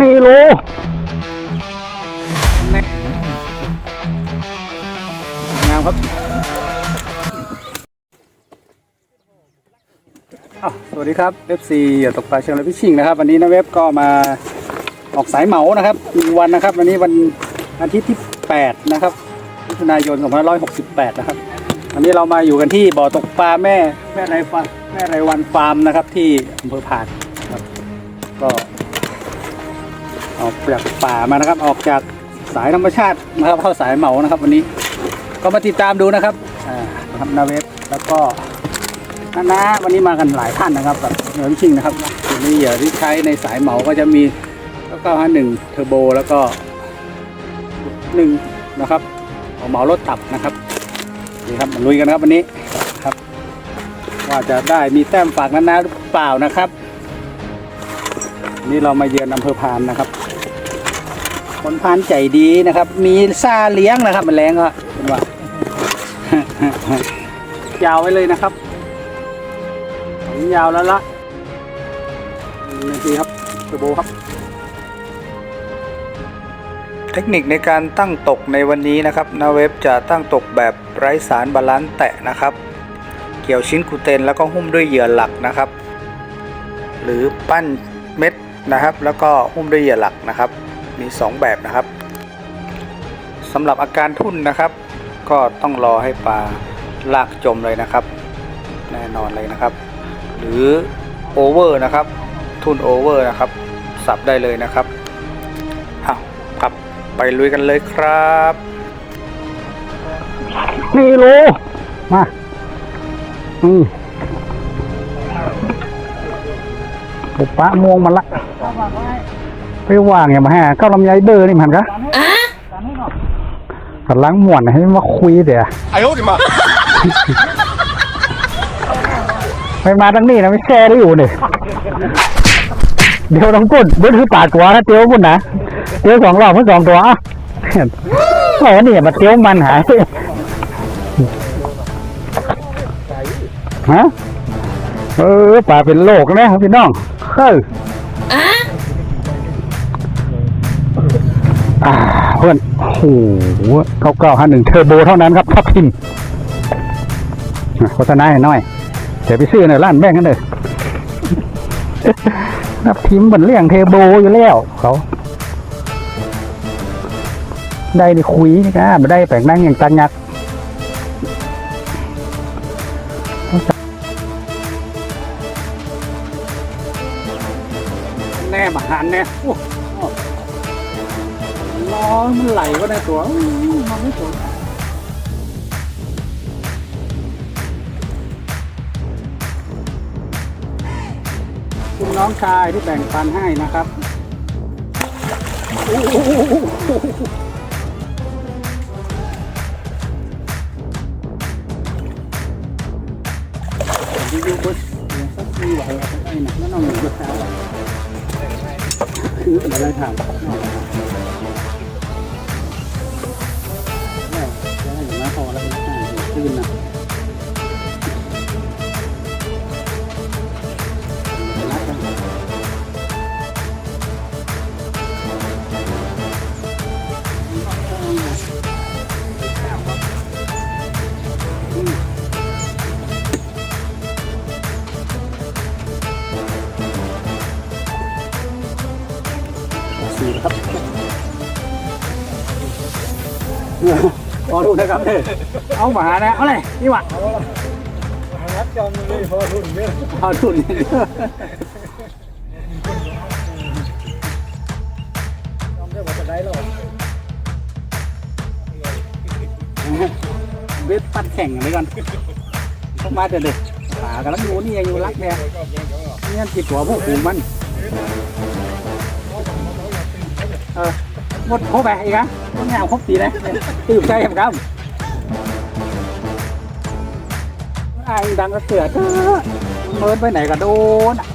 นี่โลงามครับอ้สวัสดีครับ FC อย่าตกปลาเชิงและพิชิ่งนะครับ วันนี้นะเว็บก็มาออกสายเหมานะครับหนึ่งวันนะครับ วันนี้วันอาทิตย์ที่ 8 นะครับมิถุนายน2568 นะครับ วันนี้เรามาอยู่กันที่บ่อตกปลาแม่แม่ไรฟาร์มแม่ไรวันฟาร์มนะครับ ที่อำเภอพาน ออกจากป่ามานะครับ ออกจากสายธรรมชาตินะครับเข้าสายเหมานะครับ วันนี้ก็มาติดตามดูนะครับทำนาเวฟแล้วก็นานาวันนี้มากันหลายท่านนะครับแบบเหนือพิชิงนะครับทีนี้เหยื่อที่ใช้ในสายเหมาก็จะมีแล้วก็หนึ่งเทอร์โบแล้วก็หนึ่งนะครับของเหมารถตับนะครับนี่ครับมาลุยกันครับวันนี้ครับ ว่าจะได้มีแต้มฝากนานาหรือเปล่านะครับ นี่เรามาเยือนอำเภอพานนะครับ คนพานใจดีนะครับ มีซาเลี้ยงนะครับ มันแรงก็เป็นว่ายาวไว้เลยนะครับผมยาวแล้วละนี่สิครับเทอร์โบครับ เทคนิคในการตั้งตกในวันนี้นะครับนาเว็บจะตั้งตกแบบไร้สารบาลานซ์แตะนะครับ เกี่ยวชิ้นกูเตนแล้วก็หุ้มด้วยเหยื่อหลักนะครับ หรือปั้นเม็ดนะครับ แล้วก็หุ้มด้วยเหยื่อหลักนะครับ มี 2 แบบนะครับสำหรับอาการทุ่นนะครับ ก็ต้องรอให้ปลาลากจมเลยนะครับ แน่นอนเลยนะครับ หรือโอเวอร์นะครับ ทุ่นโอเวอร์นะครับ สับได้เลยนะครับอ้าวครับไปลุยกันเลยครับนี่โลมาอืมปุปะม่วงมันละ ไปว่างอย่างมาฮะก็ลำไยเบอร์นี่มันก็กำลังหมวนให้มาคุยเดี๋ยวไอ้โอ้ดิมาไปมาทั้งนี่นะไม่แช่ได้อยู่นี่เดี๋ยวต้องกดเบิ้ลคือปาดกวัวนะเตี้ยวพุ่นนะเตี้ยวสองรอบเพื่อสองตัวอะโอ้นี่มาเตี้ยวมันหายฮะเออป่าเป็นโลกนะครับพี่น้องเฮ้ย อ่าเพื่อนโอ้โหเก้าเก้าห้าหนึ่งเทอร์โบเท่านั้นครับทับทิมโฆษณาห้น่อยเดี๋ยวไปซื้อหน่อยร้านแบ่งกันเลยนับทีมเหมือนเลี้ยงเทโบอยู่แล้วเขา ได้ในคุยนะไม่ได้แปลงนั่งอย่างตันยักษ์แน่มาหันแน่ มันไหลก็ในตัวมันไม่สวคุณน้องชายที่แบ่งปันให้นะครับรีวิวบนเดี๋ยวสักทีไหวเอาไปหนักนั่นเอาหนึ่งยกเท้าคืออะไรถาม พอดูนะครับเนี่ยเอาหมานะเอาเลยนี่หว่ารัดจอมเลยพอทุนเนี่ยเอาทุนจอมได้ว่าจะได้หรอเวทปัดแข่งกันเลยก่อนเข้ามาเด็ดๆป่ากำลังอยู่นี่ยังอยู่รักเนี่ยนี่ติดหัวพวกผูมัน เออหมดครบไปอีกอะต้อ งงานครบสีเลยตื่นใจเห็นครับไอ้ดังกระเสือเถอเมินไปไหนก็โดนอะ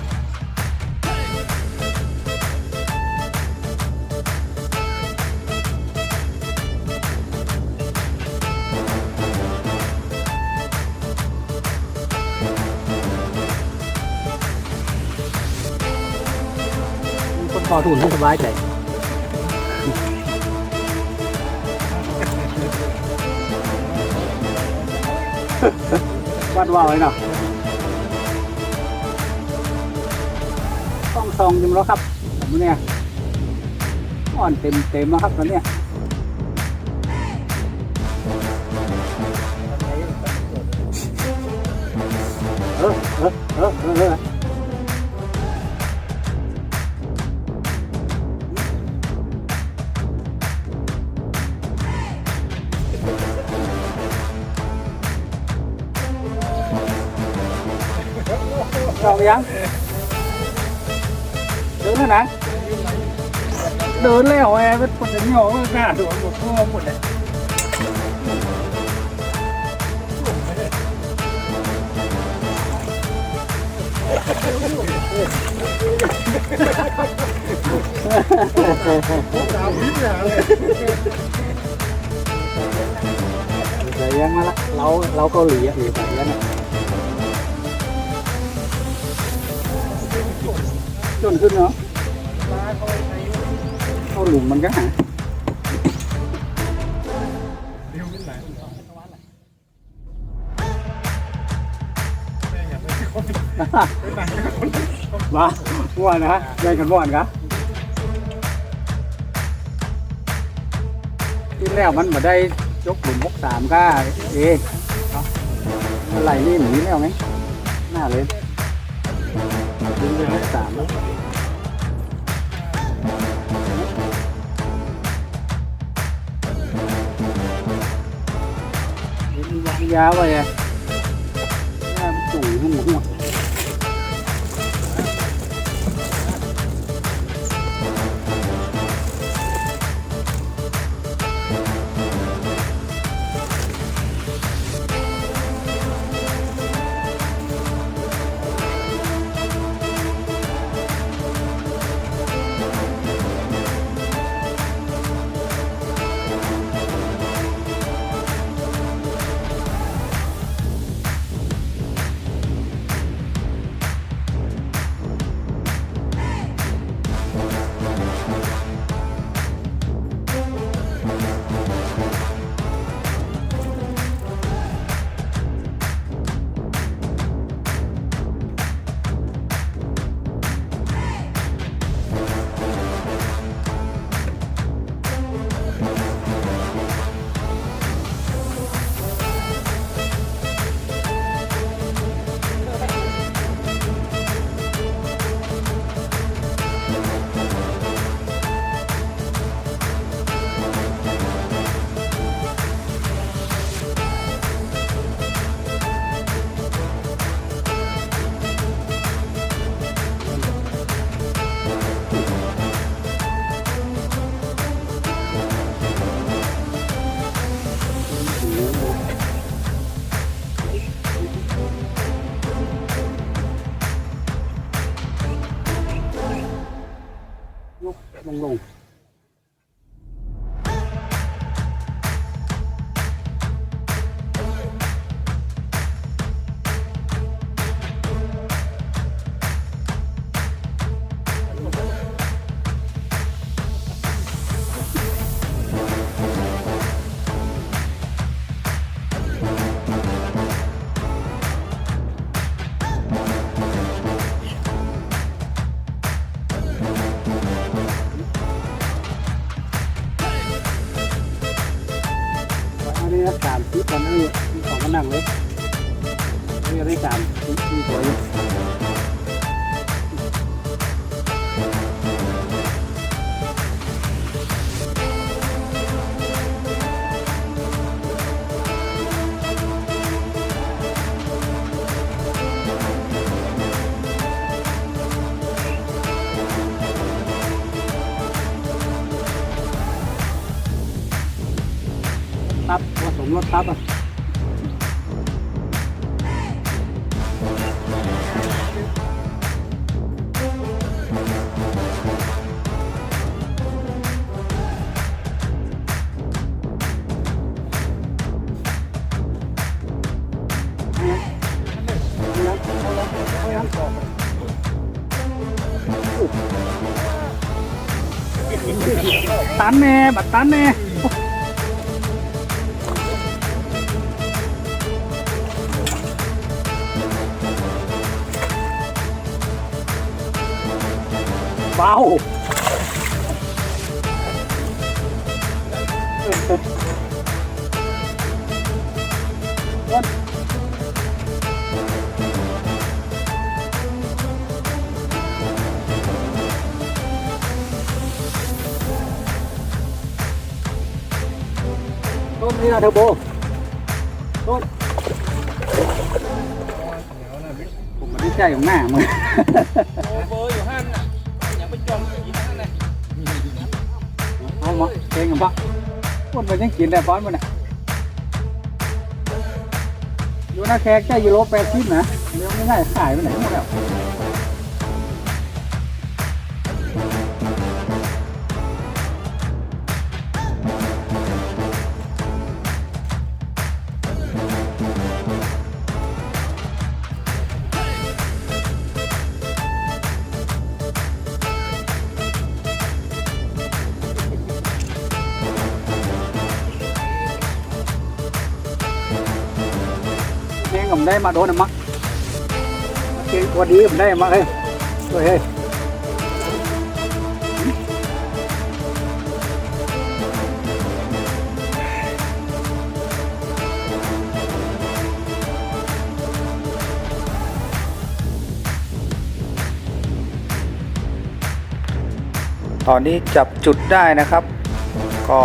มีคนพอทุนที่สบายใจ วัดว่าวเลยเนาะต้องซองจมแล้วครับผมเนี่ยอ่อนเต็มเต็มแล้วครับตอนเนี้ยเออเออเออเออ ยังเดินแล้วนะ เดินแล้วแอร์เป็นคนจะเหนียวหน้าโดนหมดทั่วหมดเลยใส่ยังมาละเราเราเกาหลีอะหรือใส่ยังอะ จนขึ้นเนาะเข้าหลุมมันก็หามาม่วนนะฮะได้กันม่วนครับที่แล้วมันมาได้ยกหลุมหกสามก็เอ๊ะเอาอะไรนี่หนีแล้วไหมหน้าเลยดึงไปหกสามแล้ว น tắp à tán nè, bật tán nè. อะตันแน่บัดตันแน่เเอามาเองกับปะคนมันยังกินได้ป้อนมันน่ะอยู่หน้าแขกใช่ยูโรแปดสิบนะเรื่องง่ายๆขายไปไหนหมดแล้ว ได้มาโดนมักเก่งตัวดีผมได้มาเฮ้ยเฮ้ยตอนนี้จับจุดได้นะครับ ก็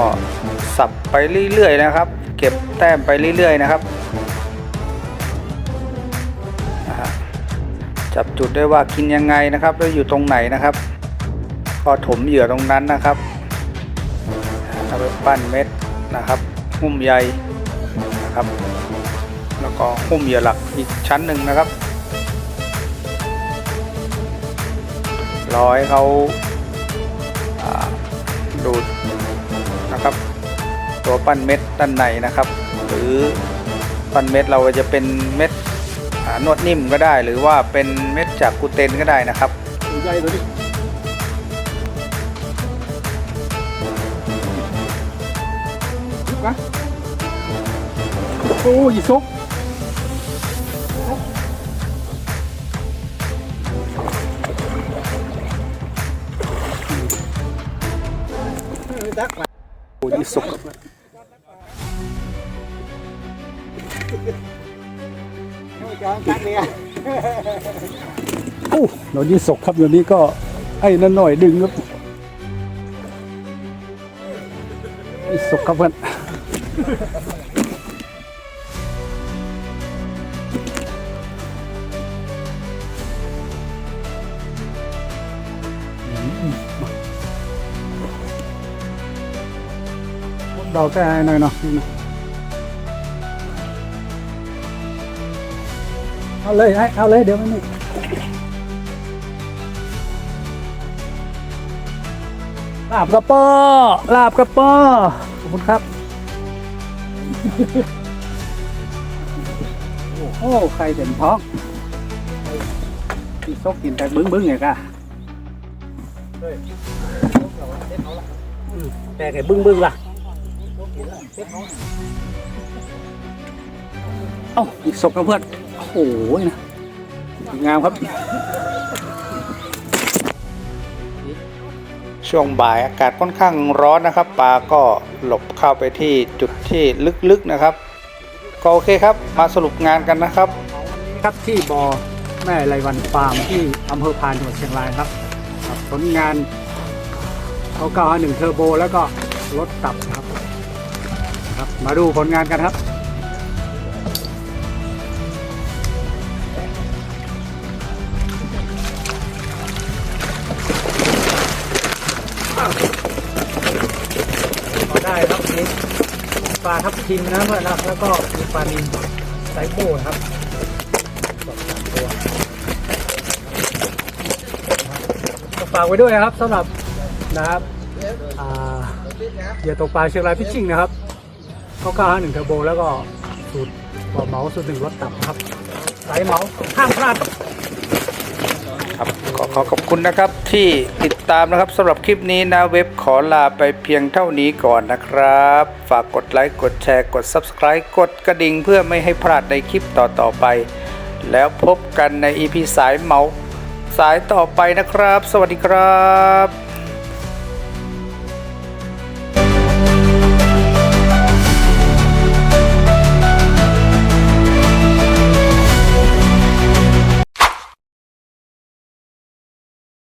สับไปเรื่อยๆนะครับ เก็บแต้มไปเรื่อยๆนะครับ จับจุดได้ว่ากินยังไงนะครับ แล้วอยู่ตรงไหนนะครับ ก็ถมเหยื่อตรงนั้นนะครับเอาไปปั้นเม็ดนะครับ หุ้มใยนะครับ แล้วก็หุ้มเหยื่อหลักอีกชั้นหนึ่งนะครับรอให้เขาาดูดนะครับ ตัวปั้นเม็ดด้านในนะครับ หรือปั้นเม็ดเราจะเป็นเม็ด นวดนิ่มก็ได้ หรือว่าเป็นเม็ดจากกลูเตนก็ได้นะครับใหญ่ตัวนี้นะโอ้ยซุกตักโอ้ยซุก เนี่ยโอ้เรานี่สกครับเดี๋ยวนี้ก็ไอ้นั่นหน่อยดึงครับนี่สกครับเพื่อนดอกแค่หน่อยเนาะ เอาเลยเอาเลยเดี๋ยวมันนี่ลาบกระป๋อลาบกระป๋อขอบคุณครับ โอ้ใครเด่นท้องพี่ซกกินแต่บึ้งบึ้งไงกะแต่แค่บึ้งบึ้งล่ะเอ้าอีกศพนะเพื่อน โอ้โหนะงามครับ ช่วงบ่ายอากาศค่อนข้างร้อนนะครับปลาก็หลบเข้าไปที่จุดที่ลึกๆนะครับ ก็โอเคครับ มาสรุปงานกันนะครับ ครับที่บอแม่ไรวันฟาร์มที่อำเภอพานจังหวัดเชียงรายครับครับผลงานเอาเก้าหนึ่งเทอร์โบแล้วก็รถตับนะครับครับ มาดูผลงานกันครับ ปลาทับทิมนะเพื่อนครับ แล้วก็มีปลานิลไซโก้นะครับสองสามตัวก็ฝากไว้ด้วยครับสำหรับนะครับอ่าเหยื่อตกปลาเชียงรายพิชชิ่งนะครับก็ก้าหนึ่งเทอร์โบแล้วก็สูตรบ่อเมาสูตรหนึ่งรถตับครับสายเมาห้ามพลาดครับ ก็ขอขอบคุณนะครับที่ติดตามนะครับสำหรับคลิปนี้นะเว็บขอลาไปเพียงเท่านี้ก่อนนะครับ ฝากกดไลค์กดแชร์กด Subscribe กดกระดิ่งเพื่อไม่ให้พลาดในคลิปต่อๆไป แล้วพบกันใน EP สายเหมาสายต่อไปนะครับ สวัสดีครับ